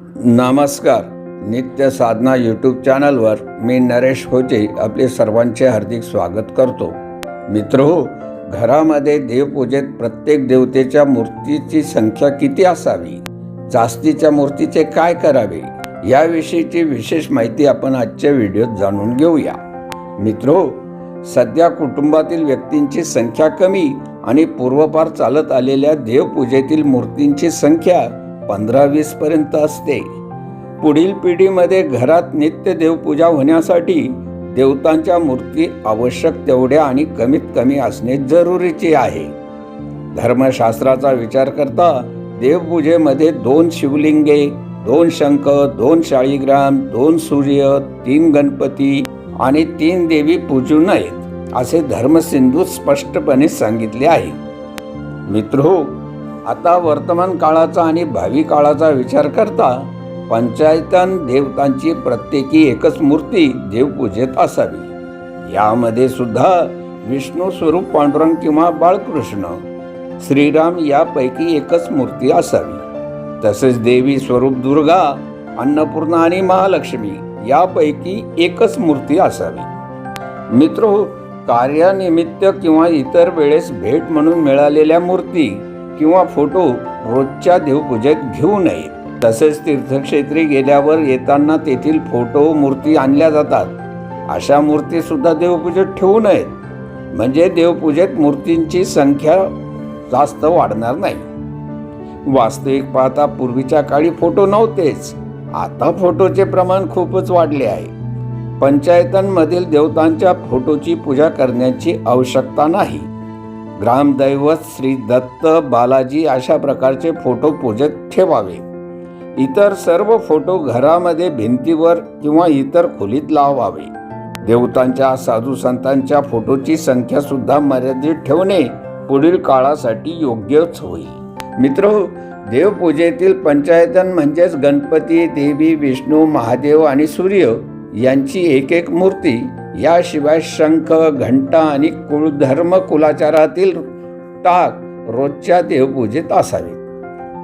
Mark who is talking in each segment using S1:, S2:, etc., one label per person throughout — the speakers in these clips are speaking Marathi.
S1: नमस्कार. नित्य साधना यूट्यूब चॅनलवर मी नरेश होचे आपले सर्वांचे हार्दिक स्वागत करतो. मित्र हो घरामध्ये देवपूजेत प्रत्येक देवतेच्या मूर्तीची संख्या किती असावी? जास्तीच्या मूर्तीचे काय करावे? याविषयीची विशेष माहिती आपण आजच्या व्हिडिओत जाणून घेऊया. मित्रो सध्या कुटुंबातील व्यक्तींची संख्या कमी आणि पूर्वपार चालत आलेल्या देवपूजेतील मूर्तींची संख्या पंधरा वीस पर्यंत असते. पुढील पिढीमध्ये घरात नित्य देवपूजा होण्यासाठी देवतांच्या मूर्ती आवश्यक तेवढ्या आणि कमीत कमी असणे जरुरीचे आहे. धर्मशास्त्राचा विचार करता देवपूजेमध्ये दोन शिवलिंगे दोन शंख दोन शाळीग्राम दोन सूर्य तीन गणपती आणि तीन देवी पूजू नयेत असे धर्मसिंधू स्पष्टपणे सांगितले आहे. मित्रो आता वर्तमान काळाचा आणि भावी काळाचा विचार करता पंचायतन देवतांची प्रत्येकी एकच मूर्ती देवपूजेत असावी. यामध्ये सुद्धा विष्णू स्वरूप पांडुरंग किंवा बाळकृष्ण श्रीराम यापैकी एकच मूर्ती असावी. तसेच देवी स्वरूप दुर्गा अन्नपूर्णा आणि महालक्ष्मी यापैकी एकच मूर्ती असावी. मित्र कार्यानिमित्त किंवा इतर वेळेस भेट म्हणून मिळालेल्या मूर्ती किंवा फोटो रोजच्या देवपूजेत घेऊ नये. तसेच तीर्थक्षेत्री गेल्यावर येताना तेथील फोटो मूर्ती आणल्या जातात. अशा मूर्ती सुद्धा देवपूजेत ठेवू नयेत. म्हणजे देवपूजेत मूर्तींची संख्या जास्त वाढणार नाही. वास्तविक पाहता पूर्वीच्या काळी फोटो नव्हतेच. आता फोटोचे प्रमाण खूपच वाढले आहे. पंचायतांमधील देवतांच्या फोटोची पूजा करण्याची आवश्यकता नाही. ग्रामदैवत श्री दत्त बालाजी अशा प्रकारचे फोटो पूजेत ठेवावे. इतर सर्व फोटो घरामध्ये भिंतीवर किंवा इतर खोलीत लावावे. देवतांच्या साधू संतांच्या फोटोची संख्या सुद्धा मर्यादित ठेवणे पुढील काळासाठी योग्यच होईल. मित्र देवपूजेतील पंचायतन म्हणजेच गणपती देवी विष्णू महादेव आणि सूर्य यांची एक एक मूर्ती याशिवाय शंख घंटा आणि कुळधर्म कुलाचारातील टाक रोजच्या देवपूजेत असावी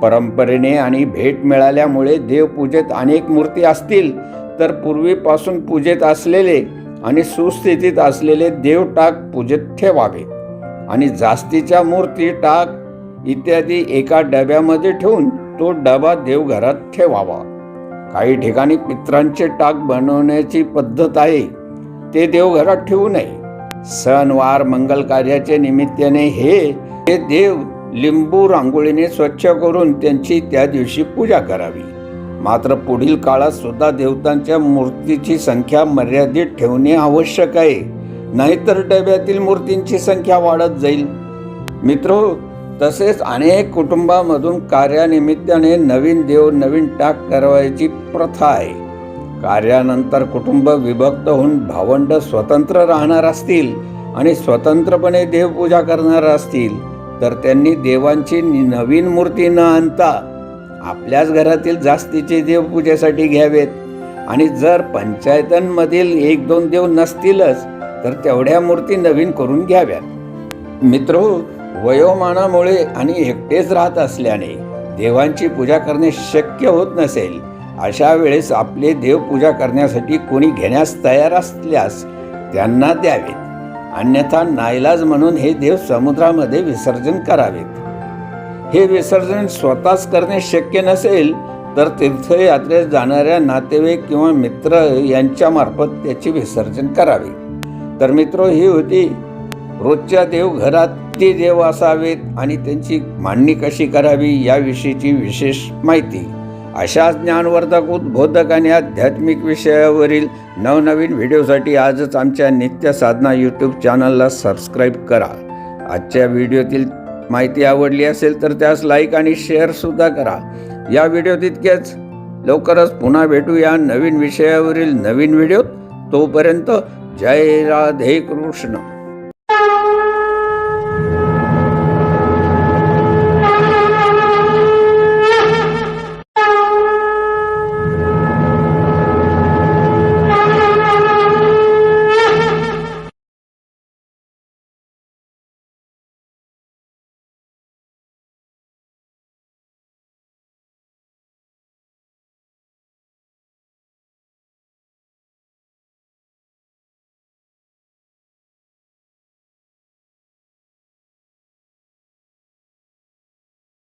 S1: परंपरेने आणि भेट मिळाल्यामुळे देवपूजेत अनेक मूर्ती असतील तर पूर्वीपासून पूजेत असलेले आणि सुस्थितीत असलेले देव टाक पूजेत ठेवावे आणि जास्तीच्या मूर्ती टाक इत्यादी एका डब्यामध्ये ठेवून तो डबा देवघरात ठेवावा. काही ठिकाणी मित्रांचे टाक बनवण्याची पद्धत आहे. ते देवघरात ठेवू नये. सणवार मंगल कार्याच्या निमित्ताने हे हे देव लिंबू रांगोळीने स्वच्छ करून त्यांची त्या दिवशी पूजा करावी. मात्र पुढील काळात सुद्धा देवतांच्या मूर्तीची संख्या मर्यादित ठेवणे आवश्यक आहे. नाहीतर डब्यातील मूर्तींची संख्या वाढत जाईल. मित्र तसेच अनेक कुटुंबामधून कार्यानिमित्ताने नवीन देव नवीन टाक करवायची प्रथा आहे. कार्यानंतर कुटुंब विभक्त होऊन भावंड स्वतंत्र राहणार असतील आणि स्वतंत्रपणे देवपूजा करणार असतील तर त्यांनी देवांची नवीन मूर्ती न आणता आपल्याच घरातील जास्तीचे देवपूजेसाठी घ्यावेत. आणि जर पंचायतांमधील एक दोन देव नसतीलच तर तेवढ्या मूर्ती नवीन करून घ्याव्यात. मित्र वयोमानामुळे आणि एकटेच राहत असल्याने देवांची पूजा करणे शक्य होत नसेल अशा वेळेस आपले देवपूजा करण्यासाठी कोणी घेण्यास तयार असल्यास त्यांना द्यावेत. अन्यथा नाईलाज म्हणून हे देव समुद्रामध्ये विसर्जन करावेत. हे विसर्जन स्वतःच करणे शक्य नसेल तर तीर्थयात्रेस जाणाऱ्या नातेवाईक किंवा मित्र यांच्यामार्फत त्याचे विसर्जन करावे. तर मित्र ही होती रोजच्या देवघरात ते देव असावेत आणि त्यांची मांडणी कशी करावी याविषयीची विशेष माहिती. अशा ज्ञानवर्धक उद्बोधक आणि आध्यात्मिक विषयावरील नवनवीन व्हिडिओसाठी आजच आमच्या नित्य साधना यूट्यूब चॅनलला सबस्क्राईब करा. आजच्या व्हिडिओतील माहिती आवडली असेल तर त्यास लाईक आणि शेअरसुद्धा करा. या व्हिडिओ तितकेच. लवकरच पुन्हा भेटूया नवीन विषयावरील नवीन व्हिडिओत. तोपर्यंत जय राधे कृष्ण.